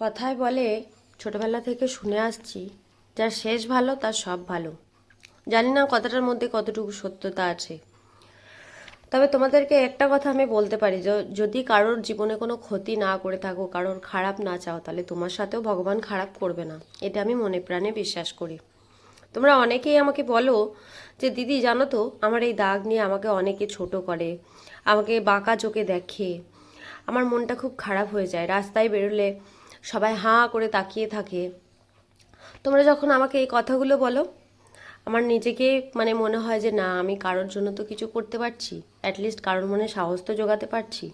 কথায় বলে, ছোটবেলা থেকে শুনে আসছি। যার শেষ ভালো, তার সব ভালো। জানি না কথাটার মধ্যে কতটুকু সত্যতা আছে। তবে তোমাদেরকে একটা কথা আমি বলতে পারি যদি কারোর জীবনে কোনো ক্ষতি না করে থাকো, কারোর খারাপ না চাও, তাহলে তোমার সাথেও ভগবান খারাপ করবে না। এটা আমি মনে প্রাণে বিশ্বাস করি। তোমরা অনেকেই আমাকে বলো যে, দিদি, জানো তো, আমার এই দাগ নিয়ে আমাকে অনেকে ছোট করে, আমাকে বাঁকা চোখে দেখে। আমার মনটা খুব খারাপ হয়ে যায়। রাস্তায় বেরোলে সবাই হাঁ করে তাকিয়ে থাকে। তোমরা যখন আমাকে এই কথাগুলো বলো, আমার নিজেকে মানে মনে হয় যে, না, আমি কারোর জন্য তো কিছু করতে পারছি অ্যাটলিস্ট কারোর মনে সাহস তো জোগাতে পারছি।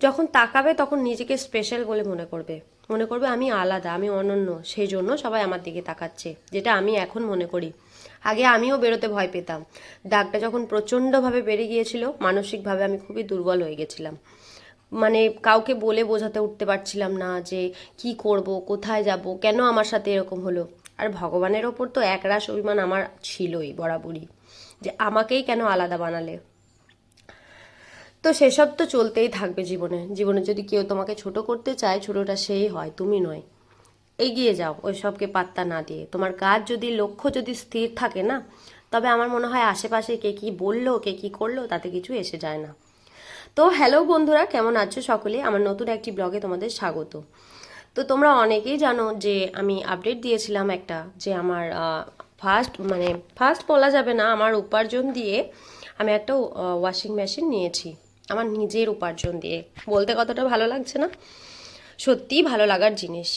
যখন তাকাবে তখন নিজেকে স্পেশাল বলে মনে করবে। মনে করবে আমি আলাদা, আমি অনন্য, সেই জন্য সবাই আমার দিকে তাকাচ্ছে, যেটা আমি এখন মনে করি। আগে আমিও বেরোতে ভয় পেতাম। দাগটা যখন প্রচণ্ডভাবে বেড়ে গিয়েছিল, মানসিকভাবে আমি খুবই দুর্বল হয়ে গেছিলাম। মানে কাউকে বলে বোঝাতে উঠতে পারছিলাম না যে কি করব, কোথায় যাব, কেন আমার সাথে এরকম হলো? আর ভগবানের ওপর তো একরাশ অভিমান আমার ছিলই বরাবরই, যে আমাকেই কেন আলাদা বানালে। তো সেসব তো চলতেই থাকবে জীবনে। জীবনে যদি কেউ তোমাকে ছোট করতে চায়, ছোটটা সেই হয়, তুমি নয়। এগিয়ে যাও, ওই সবকে পাত্তা না দিয়ে। তোমার কাজ যদি, লক্ষ্য যদি স্থির থাকে না, তবে আমার মনে হয় আশেপাশে কে কি বলল, কে কি করল, তাতে কিছু এসে যায় না। তো হ্যালো বন্ধুরা, কেমন আছো সকলে? আমার নতুন একটি ব্লগে তোমাদের স্বাগত। তো তোমরা অনেকেই জানো যে আমি আপডেট দিয়েছিলাম একটা যে আমার ফার্স্ট মানে ফার্স্ট বলা যাবে না, আমার উপার্জন দিয়ে আমি একটা ওয়াশিং মেশিন নিয়েছি। আমার নিজের উপার্জন দিয়ে। বলতে কতটা ভালো লাগছে না? সত্যিই ভালো লাগার জিনিস।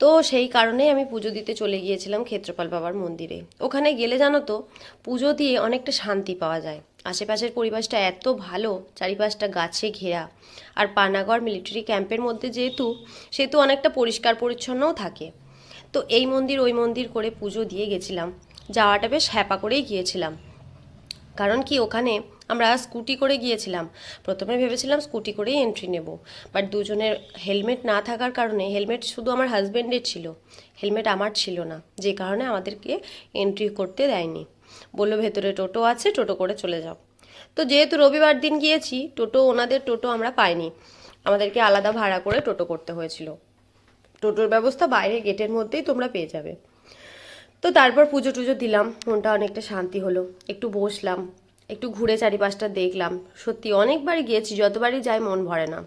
তো সেই কারণেই আমি পুজো দিতে চলে গিয়েছিলাম ক্ষেত্রপাল বাবার মন্দিরে। ওখানে গেলে জানো তো, পুজো দিয়ে অনেকটা শান্তি পাওয়া যায়। আশেপাশের পরিবেশটা এত ভালো, চারিপাশটা গাছে ঘেরা। আর পানাগড় মিলিটারি ক্যাম্পের মধ্যে যেহেতু, সেহেতু অনেকটা পরিষ্কার পরিচ্ছন্নও থাকে। তো এই মন্দির ওই মন্দির করে পুজো দিয়ে গেছিলাম। যাওয়াটা বেশ হ্যাপা করেই গিয়েছিলাম। কারণ কি, ওখানে আমরা স্কুটি করে গিয়েছিলাম। প্রথমে ভেবেছিলাম স্কুটি করেই এন্ট্রি নেব। বাট দুজনের হেলমেট না থাকার কারণে হেলমেট শুধু আমার হাজব্যান্ডের ছিল। হেলমেট আমার ছিল না। যে কারণে আমাদেরকে এন্ট্রি করতে দেয়নি। বলল, ভেতরে টোটো আছে, টোটো করে চলে যাও। তো যেহেতু রবিবার দিন গিয়েছি, টোটো, ওনাদের টোটো আমরা পাইনি। আমাদেরকে আলাদা ভাড়া করে টোটো করতে হয়েছিল। টোটোর ব্যবস্থা বাইরে গেটের মধ্যেই তোমরা পেয়ে যাবে। তো তারপর পুজো টুজো দিলাম, মনটা অনেকটা শান্তি হলো। একটু বসলাম, একটু ঘুরে চারিপাশটা দেখলাম। সত্যি অনেকবারই গিয়েছি, যতবারই যাই মন ভরে না।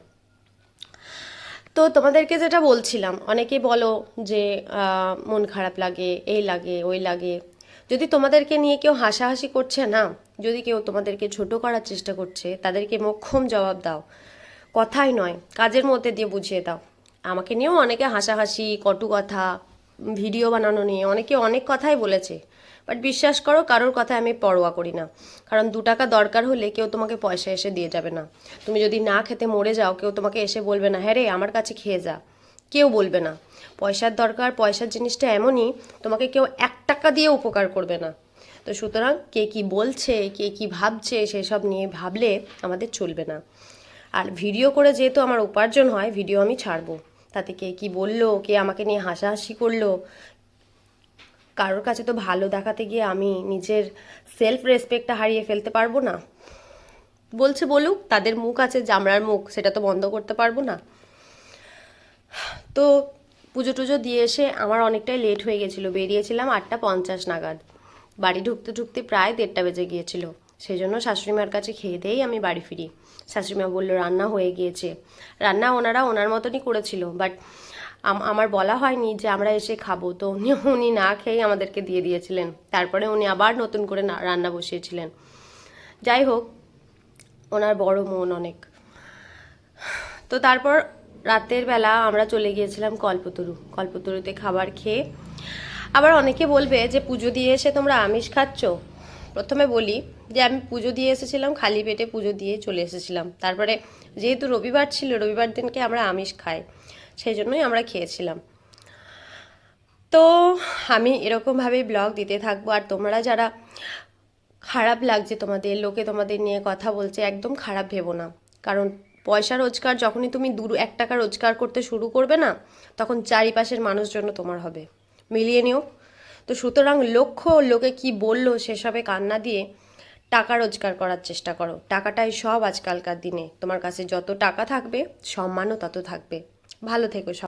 তো তোমাদেরকে যেটা বলছিলাম, অনেকে বলো যে মন খারাপ লাগে, এই লাগে, ওই লাগে। যদি তোমাদেরকে নিয়ে কেউ হাসাহাসি করছে না, যদি কেউ তোমাদেরকে ছোট করার চেষ্টা করছে, তাদেরকে মোক্ষম জবাব দাও। কথাই নয়, কাজের মধ্যে দিয়ে বুঝিয়ে দাও। আমাকে নিয়েও অনেকে হাসাহাসি, কটু কথা, ভিডিও বানানো নিয়ে অনেকে অনেক কথাই বলেছে। বাট বিশ্বাস করো, কারোর কথা আমি পরোয়া করি না। কারণ দু টাকা দরকার হলে কেউ তোমাকে পয়সা এসে দিয়ে যাবে না। তুমি যদি না খেতে মরে যাও, কেউ তোমাকে এসে বলবে না হ্যাঁ রে, আমার কাছে খেয়ে যা। কেউ বলবে না। পয়সার দরকার, পয়সার জিনিসটা এমনই, তোমাকে কেউ এক টাকা দিয়ে উপকার করবে না। তো সুতরাং কে কি বলছে, কে কি ভাবছে, সেসব নিয়ে ভাবলে আমাদের চলবে না। আর ভিডিও করে যেহেতু আমার উপার্জন হয়, ভিডিও আমি ছাড়বো। তাতে কে কি বলল, কে আমাকে নিয়ে হাসাহাসি করল, কারোর কাছে তো ভালো দেখাতে গিয়ে আমি নিজের সেলফ রেসপেক্টটা হারিয়ে ফেলতে পারব না। বলছে বলুক, তাদের মুখ আছে জামড়ার মুখ, সেটা তো বন্ধ করতে পারব না। তো পুজো টুজো দিয়ে এসে আমার অনেকটাই লেট হয়ে গেছিল। বেরিয়েছিলাম আটটা পঞ্চাশ নাগাদ। বাড়ি ঢুকতে ঢুকতে প্রায় দেড়টা বেজে গিয়েছিল। সেই জন্য শাশুড়িমার কাছে খেয়ে দিয়েই আমি বাড়ি ফিরি। শাশুড়িমা বলল, রান্না হয়ে গিয়েছে। রান্না ওনারা ওনার মতনই করেছিল বাট আমার বলা হয়নি যে আমরা এসে খাব। তো উনি উনি না খেয়েই আমাদেরকে দিয়ে দিয়েছিলেন। তারপরে উনি আবার নতুন করে রান্না বসিয়েছিলেন। যাই হোক, ওনার বড় মন অনেক। তো তারপর রাতের বেলা আমরা চলে গিয়েছিলাম কল্পতরু। কল্পতরুতে খাবার খেয়ে আবার অনেকে বলবে যে, পুজো দিয়ে এসে তোমরা আমিষ খাচ্ছ? প্রথমে বলি যে, আমি পুজো দিয়ে এসেছিলাম, খালি পেটে পুজো দিয়ে চলে এসেছিলাম। তারপরে যেহেতু রবিবার ছিল, রবিবার দিনকে আমরা আমিষ খাই, সেই জন্যই আমরা খেয়েছিলাম। তো আমি এরকমভাবেই ব্লগ দিতে থাকব। আর তোমরা যারা খারাপ লাগছে তোমাদের, লোকে তোমাদের নিয়ে কথা বলছে, একদম খারাপ ভেবো না। কারণ পয়সা রোজগার যখনই তুমি দু এক টাকা রোজগার করতে শুরু করবে না, তখন চারিপাশের মানুষজন তোমার হবে। মিলিয়ে নিও। তো সুতরাং লক্ষ্য লোকে কি বলল সেসবে কান্না দিয়ে টাকা রোজগার করার চেষ্টা করো। টাকাটাই সব আজকালকার দিনে। তোমার কাছে যত টাকা থাকবে, সম্মানও তত থাকবে। ভালো থেকো